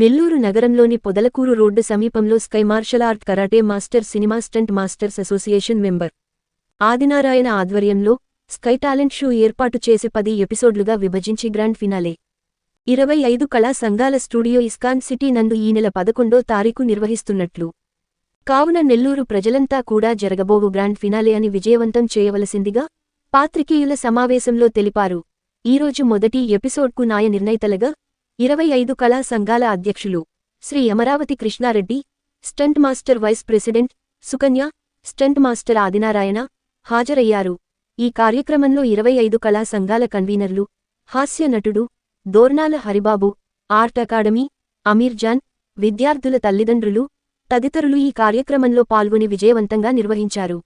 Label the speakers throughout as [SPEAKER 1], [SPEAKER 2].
[SPEAKER 1] నెల్లూరు నగరంలోని పొదలకూరు రోడ్డు సమీపంలో sky martial art karate master cinema stunt masters association member Adinarayana ఆధ్వర్యంలో sky talent show ఏర్పాటు చేసి పది ఎపిసోడ్లుగా విభజించి గ్రాండ్ ఫినాలే ఇరవై ఐదు కళా సంఘాల స్టూడియో ఇస్కాన్ సిటీ నందు ఈ నెల పదకొండో తారీఖు నిర్వహిస్తున్నట్లు కావున నెల్లూరు ప్రజలంతా కూడా జరగబోగు గ్రాండ్ ఫినాలే అని విజయవంతం చేయవలసిందిగా పాత్రికేయుల సమావేశంలో తెలిపారు ఈరోజు మొదటి ఎపిసోడ్కు నాయ నిర్ణయితలుగా ఇరవై ఐదు కళా సంఘాల అధ్యక్షులు Sri Amaravati Krishna Reddy stunt master vice president Sukanya stunt master Adinarayana హాజరయ్యారు ఈ కార్యక్రమంలో ఇరవై ఐదు కళా సంఘాల కన్వీనర్లు హాస్య నటుడు దోర్నాల హరిబాబు ఆర్ట్ అకాడమీ అమీర్జాన్ విద్యార్థుల తల్లిదండ్రులు తదితరులు ఈ కార్యక్రమంలో పాల్గొని విజయవంతంగా నిర్వహించారు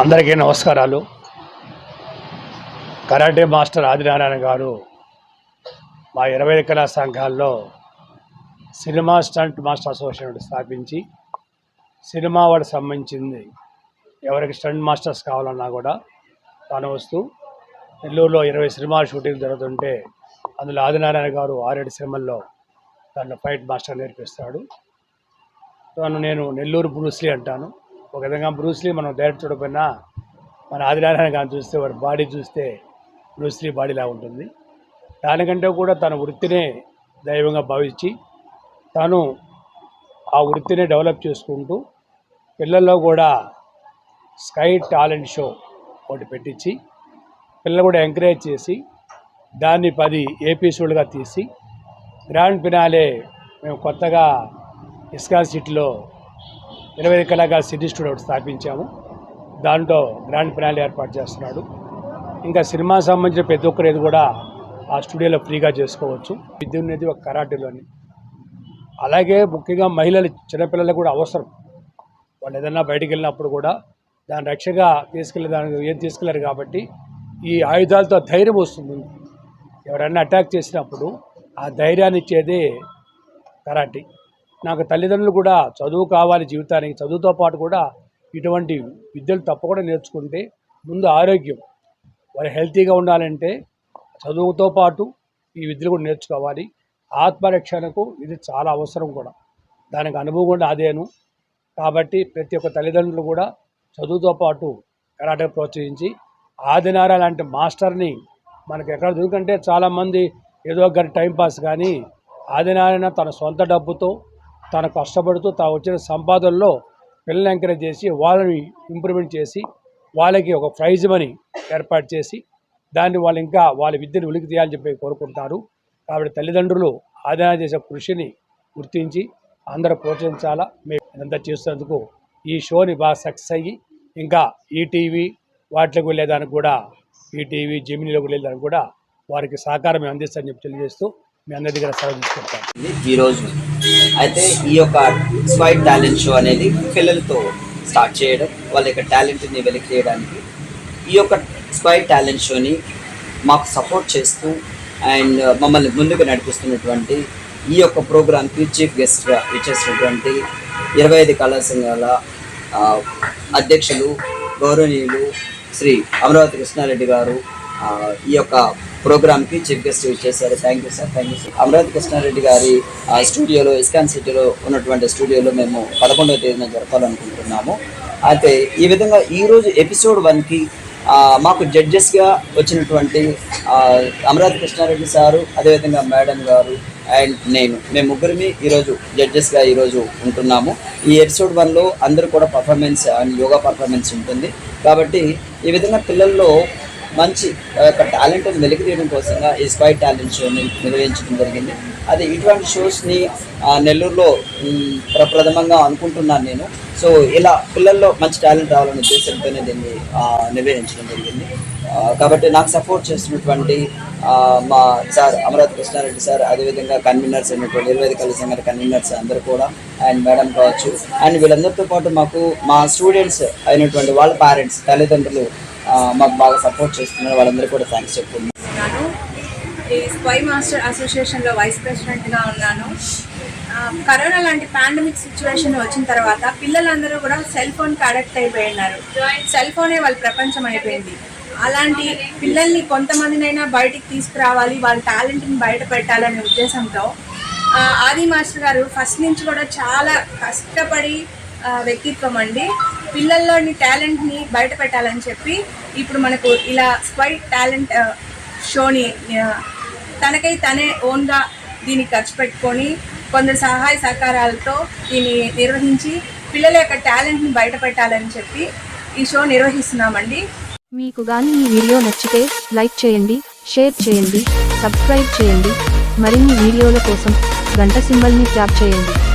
[SPEAKER 2] అందరికీ నమస్కారాలు కరాటే మాస్టర్ ఆదినారాయణ గారు మా ఇరవై కళా సంఘాల్లో సినిమా స్టంట్ మాస్టర్ అసోసియేషన్ స్థాపించి సినిమా వాడికి సంబంధించింది ఎవరికి స్టంట్ మాస్టర్స్ కావాలన్నా కూడా తాను వస్తూ నెల్లూరులో ఇరవై సినిమా షూటింగ్ జరుగుతుంటే అందులో ఆదినారాయణ గారు ఆరేడు సినిమాల్లో దాంట్లో ఫైట్ మాస్టర్ నేర్పిస్తాడు తను నేను నెల్లూరు బ్రూస్లీ అంటాను ఒక విధంగా బ్రూస్లీ మనం డైరెక్ట్ చూడకపోయినా మన ఆదినారాయణ గారిని చూస్తే వారి బాడీ చూస్తే బ్రూస్లీ బాడీలా ఉంటుంది దానికంటే కూడా తన వృత్తినే దైవంగా భావించి తను ఆ వృత్తిని డెవలప్ చేసుకుంటూ పిల్లల్లో కూడా స్కై టాలెంట్ షో ఒకటి పెట్టించి పిల్లలు కూడా ఎంకరేజ్ చేసి దాన్ని పది ఏపీసోడ్గా తీసి గ్రాండ్ ఫినాలే మేము కొత్తగా ఇస్కాన్ సిటీలో ఇరవై కళాకారు సిటీ స్టూడియో స్థాపించాము దాంట్లో గ్రాండ్ ప్రణాళిక ఏర్పాటు చేస్తున్నాడు ఇంకా సినిమా సంబంధించిన ప్రతి ఒక్కరేది కూడా ఆ స్టూడియోలో ఫ్రీగా చేసుకోవచ్చు విద్య అనేది ఒక కరాటేలోని అలాగే ముఖ్యంగా మహిళలు చిన్నపిల్లలకు కూడా అవసరం వాళ్ళు ఏదైనా బయటికి వెళ్ళినప్పుడు కూడా దాని రక్షగా తీసుకెళ్ళే దానికి ఏం తీసుకెళ్ళారు కాబట్టి ఈ ఆయుధాలతో ధైర్యం వస్తుంది ఎవరైనా అటాక్ చేసినప్పుడు ఆ ధైర్యాన్ని ఇచ్చేది కరాటీ నాకు తల్లిదండ్రులు కూడా చదువు కావాలి జీవితానికి చదువుతో పాటు కూడా ఇటువంటి విద్యలు తప్పకుండా నేర్చుకుంటే ముందు ఆరోగ్యం వారు హెల్తీగా ఉండాలంటే చదువుతో పాటు ఈ విద్యలు కూడా నేర్చుకోవాలి ఆత్మరక్షణకు ఇది చాలా అవసరం కూడా దానికి అనుభవం కూడా అదేను కాబట్టి ప్రతి ఒక్క తల్లిదండ్రులు కూడా చదువుతో పాటు కరాటే ప్రోత్సహించి ఆదినార లాంటి మాస్టర్ని మనకి ఎక్కడ దొరికంటే చాలామంది ఏదో ఒకరి టైంపాస్ కానీ ఆదినారాయణ తన సొంత డబ్బుతో తాను కష్టపడుతూ తా వచ్చిన సంపాదనలో పిల్లల్ని ఎంకరేజ్ చేసి వాళ్ళని ఇంప్రూవ్మెంట్ చేసి వాళ్ళకి ఒక ప్రైజ్ మనీ ఏర్పాటు చేసి దాన్ని వాళ్ళు ఇంకా వాళ్ళ విద్యను ఉలికి తీయాలని చెప్పి కోరుకుంటారు కాబట్టి తల్లిదండ్రులు ఆదాయం చేసే కృషిని గుర్తించి అందరూ ప్రోత్సహించాలా మేము ఇదంతా చేస్తున్నందుకు ఈ షోని బాగా సక్సెస్ అయ్యి ఇంకా ఈటీవీ వాటిలోకి వెళ్ళేదానికి కూడా ఈటీవీ జమినీలోకి వెళ్ళేదానికి కూడా వారికి సహకారం అందిస్తారని చెప్పి తెలియజేస్తూ మీ అందరి దగ్గర సెలవు
[SPEAKER 3] ఈరోజు అయితే ఈ యొక్క స్వైట్ టాలెంట్ షో అనేది పిల్లలతో స్టార్ట్ చేయడం వాళ్ళ యొక్క టాలెంట్ని చేయడానికి ఈ యొక్క స్వైట్ టాలెంట్ షోని మాకు సపోర్ట్ చేస్తూ అండ్ మమ్మల్ని ముందుకు నడిపిస్తున్నటువంటి ఈ యొక్క ప్రోగ్రామ్కి చీఫ్ గెస్ట్గా ఇచ్చేసినటువంటి ఇరవై ఐదు కళా సంఘాల అధ్యక్షులు గౌరవనీయులు శ్రీ అమరావతి కృష్ణారెడ్డి గారు ఈ యొక్క ప్రోగ్రామ్కి చీఫ్ గెస్ట్ చేశారు thank you sir thank you sir Amaravati Krishnareddy గారి స్టూడియోలో ఇస్కాన్ సిటీలో ఉన్నటువంటి స్టూడియోలో మేము పదకొండవ తేదీన జరపాలనుకుంటున్నాము అయితే ఈ విధంగా ఈరోజు ఎపిసోడ్ వన్కి మాకు జడ్జెస్గా వచ్చినటువంటి అమరావతి కృష్ణారెడ్డి సారు అదేవిధంగా మేడం గారు అండ్ నేను మేము ముగ్గురిని ఈరోజు జడ్జెస్గా ఈరోజు ఉంటున్నాము ఈ ఎపిసోడ్ వన్లో అందరూ కూడా పర్ఫార్మెన్స్ అండ్ యోగా పర్ఫార్మెన్స్ ఉంటుంది కాబట్టి ఈ విధంగా పిల్లల్లో మంచి యొక్క టాలెంట్ వెలికి తీయడం కోసంగా ఈ స్పై టాలెంట్ షోని నిర్వహించడం జరిగింది అది ఇటువంటి షోస్ని నెల్లూరులో ప్రప్రథమంగా అనుకుంటున్నాను నేను సో ఇలా పిల్లల్లో మంచి టాలెంట్ రావాలనే ఉద్దేశంతోనే దీన్ని నిర్వహించడం జరిగింది కాబట్టి నాకు సపోర్ట్ చేసినటువంటి మా సార్ అమరావతి కృష్ణారెడ్డి సార్ అదేవిధంగా కన్వీనర్స్ అయినటువంటి నిర్వేదికల సంఘాల కన్వీనర్స్ అందరూ కూడా అండ్ మేడం కావచ్చు అండ్ వీళ్ళందరితో పాటు మాకు మా స్టూడెంట్స్ అయినటువంటి వాళ్ళ పేరెంట్స్ తల్లిదండ్రులు మాకు బాగా సపోర్ట్ చేస్తున్నారు వాళ్ళందరూ కూడా థ్యాంక్స్ చెప్పుకున్నాను
[SPEAKER 4] స్పై మాస్టర్ అసోసియేషన్లో వైస్ ప్రెసిడెంట్గా ఉన్నాను కరోనా లాంటి పాండమిక్ సిచ్యువేషన్ వచ్చిన తర్వాత పిల్లలందరూ కూడా సెల్ ఫోన్కి అడక్ట్ అయిపోయినారు సెల్ ఫోనే వాళ్ళ ప్రపంచం అయిపోయింది అలాంటి పిల్లల్ని కొంతమందినైనా బయటికి తీసుకురావాలి వాళ్ళ టాలెంట్ని బయట పెట్టాలనే ఉద్దేశంతో ఆది మాస్టర్ గారు ఫస్ట్ నుంచి కూడా చాలా కష్టపడి వ్యక్తిత్వం అండి పిల్లల్లోని టాలెంట్ని బయట పెట్టాలని చెప్పి ఇప్పుడు మనకు ఇలా స్పై టాలెంట్ షోని తనకై తనే ఓన్గా దీన్ని ఖర్చు పెట్టుకొని కొందరు సహాయ సహకారాలతో దీన్ని నిర్వహించి పిల్లల యొక్క టాలెంట్ని బయట పెట్టాలని చెప్పి ఈ షో నిర్వహిస్తున్నామండి మీకు కానీ ఈ వీడియో నచ్చితే లైక్ చేయండి షేర్ చేయండి సబ్స్క్రైబ్ చేయండి మరిన్ని వీడియోల కోసం గంట సింబల్ని ట్యాప్ చేయండి